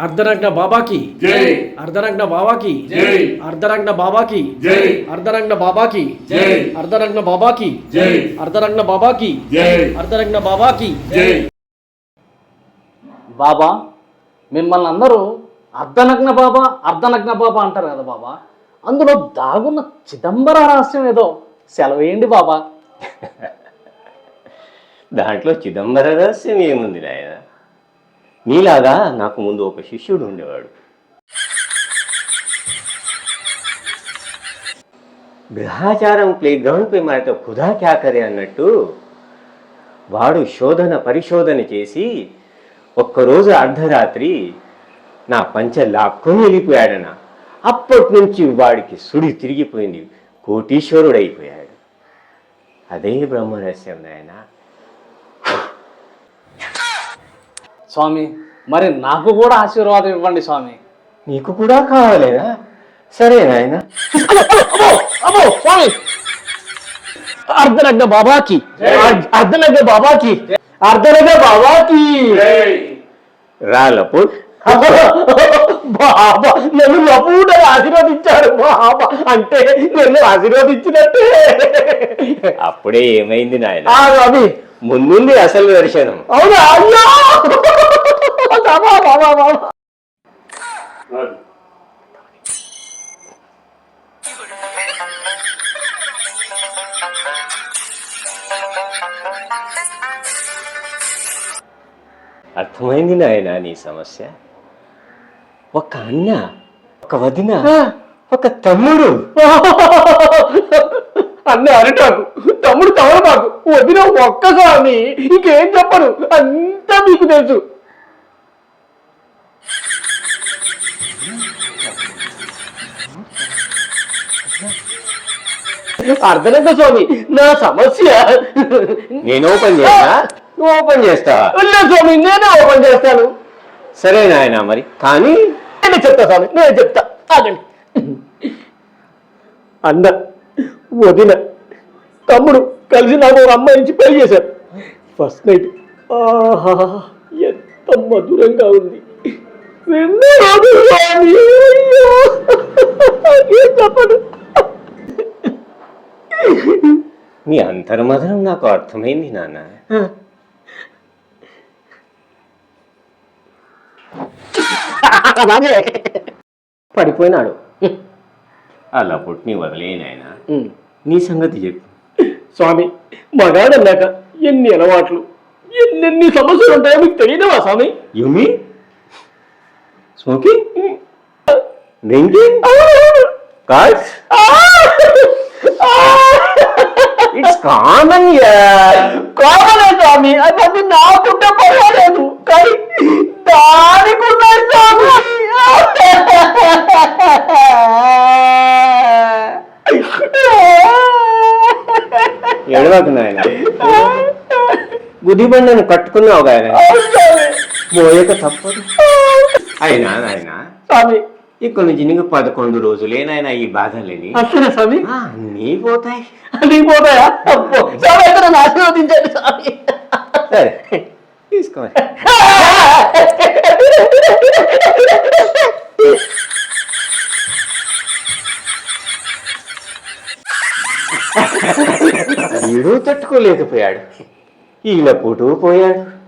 అర్ధనగ్న బాబాకి. జై. అర్ధనగ్న బాబాకి. జై. అర్ధనగ్న బాబాకి. జై. అర్ధనగ్న బాబాకి. జై. అర్ధనగ్న బాబాకి. జై. అర్ధనగ్న బాబాకి. జై. అర్ధనగ్న బాబాకి. జై. బాబా మిమ్మల్ని అందరూ అర్ధనగ్న బాబా అర్ధనగ్న బాబా అంటారు కదా బాబా. అందులో దాగున్న చిదంబర రహస్యం ఏదో సెలవేయండి బాబా. దాంట్లో చిదంబర రహస్యం ఏముంది నాయన? నీలాగా నాకు ముందు ఒక శిష్యుడు ఉండేవాడు. గ్రహాచారం ప్లే గ్రౌండ్ పై మారితో ఖుదా క్యాకరే అన్నట్టు వాడు శోధన పరిశోధన చేసి ఒక్కరోజు అర్ధరాత్రి నా పంచ లాక్కొని వెళ్ళిపోయాడన. అప్పటి నుంచి వాడికి సుడి తిరిగిపోయింది. కోటీశ్వరుడైపోయాడు. అదే బ్రహ్మరహస్యం నాయనా. స్వామి మరి నాకు కూడా ఆశీర్వాదం ఇవ్వండి స్వామి. నీకు కూడా కావాలేనా సరే నాయన. స్వామి. అర్ధనగ్న బాబాకి. అర్ధ- అర్ధనగ్న బాబాకి. అర్ధనగ్న బాబాకి. జై. రాలపు బాబా నన్ను లపూట ఆశీర్వదించారు బాబా. అంటే నన్ను ఆశీర్వదించినట్టే. అప్పుడే ఏమైంది నాయన? స్వామి ముందుంది అసలు దర్శనం. అవునా? అయ్యో! బాబా బాబా బాబా. అర్థమైంది నాయన నీ సమస్య? ఒక అన్న ఒక వదిన ఒక తమ్ముడు. అన్న అరిటాకు తమ్ముడు తమలపాకు వదిన ఒక్కసారి ఇంకేం చెప్పను అంతా మీకు తెలుసు. అర్థనంత స్వామి? నా సమస్య. నేను ఓపెన్ చేస్తా? నువ్వు ఓపెన్ చేస్తావా? లేదు స్వామి నేనే ఓపెన్ చేస్తాను. సరే నాయన మరి కానీ చెప్తా స్వామి నేను చెప్తా. ఆగండి. అన్న వదిన తమ్ముడు కలిసి నాకు ఒక అమ్మాయి నుంచి పెళ్ళి చేశారు. ఫస్ట్ నైట్ ఆహా ఎంత మధురంగా ఉంది. నీ అంతర్మధనం నాకు అర్థమైంది నాన్న. అలాగే. పడిపోయినాడు. అలా పుట్టిని వదిలే నాయన. నీ సంగతి చెప్పు. స్వామి మగాడన్నాక ఎన్ని అలవాట్లు ఎన్నెన్ని సమస్యలు ఉంటాయో మీకు తెలియదవా స్వామి? You mean smoking? Drinking? Cards? It's common కావాలే స్వామి అది నాకుంటే పర్వాలేదు కానీ దానికి ఉన్నాయి స్వామి ఎడవకు నాయన గుదిబండను కట్టుకున్నావు ఆయన? మోయక తప్పదు. అయినా నాయన స్వామి. ఇక్కడ నుంచి నీకు పదకొండు రోజులే నాయన ఈ బాధలేని. అసలు స్వామి. ఆ, నీ పోతాయి. నీకు పోతాయా? స్వామి అయితే నన్ను ఆశీర్వదించండి స్వామి. సరే తీసుకో వీడు తట్టుకోలేకపోయాడు. ఈయన పుటూ పోయాడు.